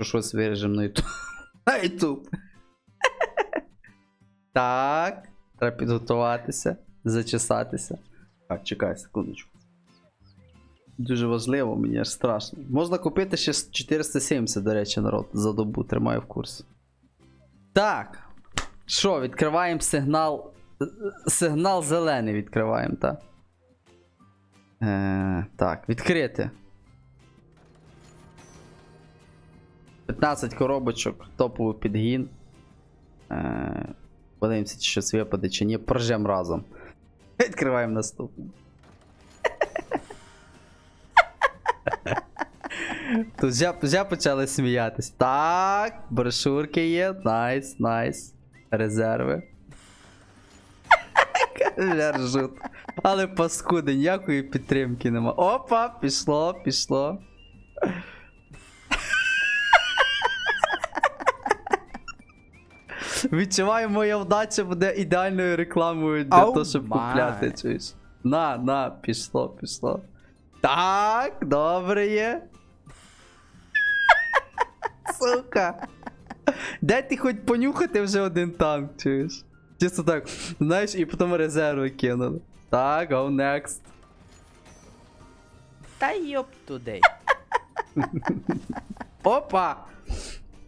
Що щось виріжемо на YouTube. На YouTube. Так. Треба підготуватися, зачесатися. Так, чекай секундочку. Дуже важливо, мені аж страшно. Можна купити ще 470, до речі, народ за добу, тримаю в курсі. Так. Що, відкриваємо сигнал. Сигнал зелений відкриваємо, так? Е, так, відкрити. 15 коробочок, топовий підгін. Е, подивимося, чи щось випаде, чи ні. Прожем разом. Відкриваємо наступний. Тут вже, вже почали сміятись. Так, брошурки є. Найс, найс. Резерви. Вже ржуть. Але паскуди, ніякої підтримки нема. Опа, пішло, пішло. Відчуваю, моя вдача буде ідеальною рекламою для Ау, того, щоб май. купляти. Чуєш? На, на, пішло, пішло. Так, добре є. Сука. Де ти хоч понюхати вже один танк, чуєш? Чисто так, знаєш, і потім резерви кинули. Так, go next. Та йоп тудей. Опа!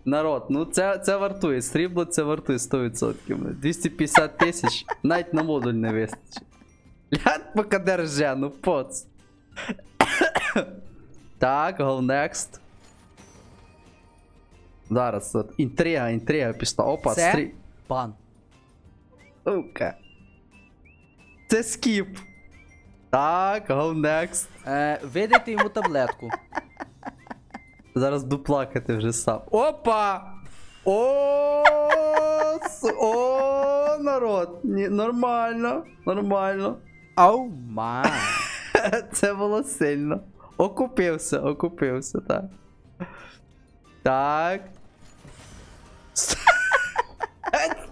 Народ, ну це, це вартує. Срібло це вартує 100%. 250 тисяч, навіть на модуль не вистачить. Глянь, поки держа, ну поц. так, go next. Зараз от, інтрига, інтрига пішла. Опа, Це? стрі... Пан. Сука. Це скіп. Так, go next. Е, видайте йому таблетку. Зараз буду плакати вже сам. Опа! О, о, народ! Ні, нормально, нормально. Оу май. Це було сильно. Окупився, окупився, так. Так.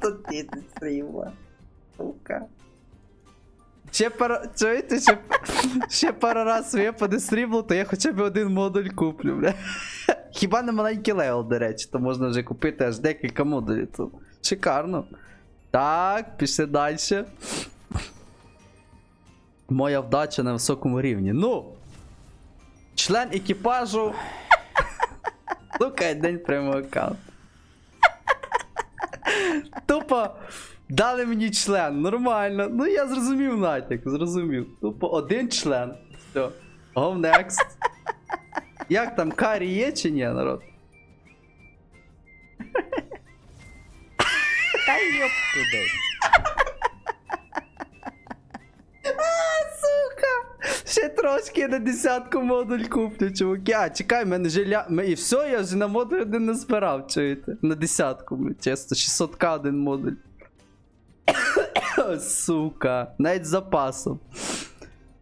Тут ти стріла. Сука. Ще пара. Чуєте, ще, ще пару раз випаде срібло, то я хоча б один модуль куплю, бля. Хіба не маленький левел, до речі, то можна вже купити аж декілька модулів. Тут. Шикарно. Так, пішли далі. Моя вдача на високому рівні. Ну. Член екіпажу. Сука, день прямого аккаунт. Тупо дали мені член. Нормально. Ну я зрозумів натяк, зрозумів. Тупо один член. Все. Go next. Як там, карі є чи ні, народ? Та йоп. Сука! Ще трошки на десятку модуль куплю, чуваки. А, чекай, в мене жиля. І все, я вже на модуль один не збирав, чуєте? На десятку, чесно, 600к один модуль. Сука, навіть з запасом.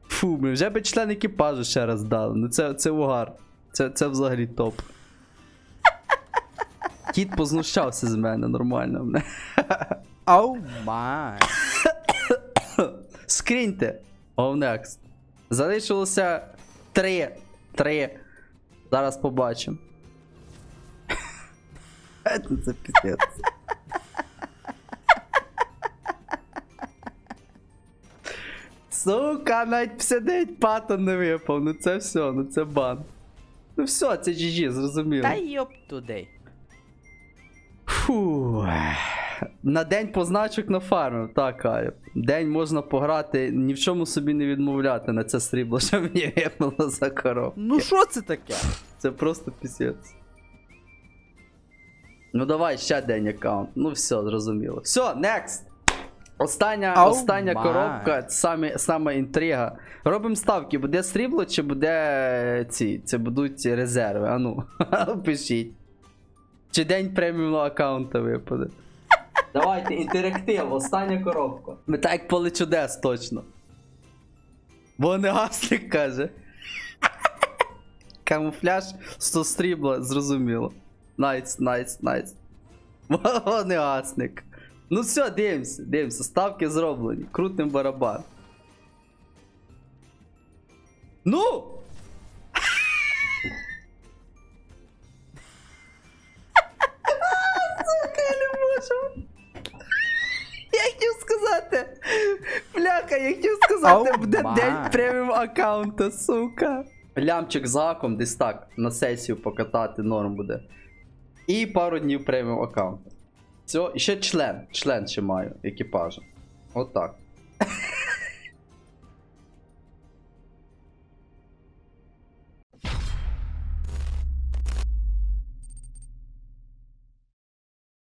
Фу, блін, вже би член екіпажу ще раз дали. Ну це, це угар. Це, це взагалі топ. Кіт познущався з мене нормально. Оу май. Скріньте. Go next. Залишилося три. Три. Зараз побачимо. Це піздець. Сука, навіть 59 патон не випав. Ну це все, ну це бан. Ну все, це GG, зрозуміло. Та йоп тудей. Фу. На день позначок на фарму, так, Кайо. День можна пограти, ні в чому собі не відмовляти на це срібло, що мені випало за коров. Ну що це таке? Це просто пісець. Ну давай ще день аккаунт. Ну все, зрозуміло. Все, next! Остання, Oh остання my. коробка, саме, саме інтрига. Робимо ставки, буде срібло чи буде ці. Це будуть резерви. Ану, пишіть. Чи день преміумного аккаунта випаде. Давайте, інтерактив, остання коробка. Ми так як поле чудес, точно. Бо не гаслик каже. Камуфляж 100 стрібла, зрозуміло. Найс, найс, найс. О, гасник. Ну все, дивимося, дивимося, ставки зроблені. Крутим барабан. Ну! Сука, я не можем! Я хтів сказати! Бляха, я хотів сказати, oh буде день преміум аккаунта, сука. Лямчик з аком десь так на сесію покатати норм буде. І пару днів преміум аккаунта. Все, і ще член. Член ще маю екіпажу. Отак.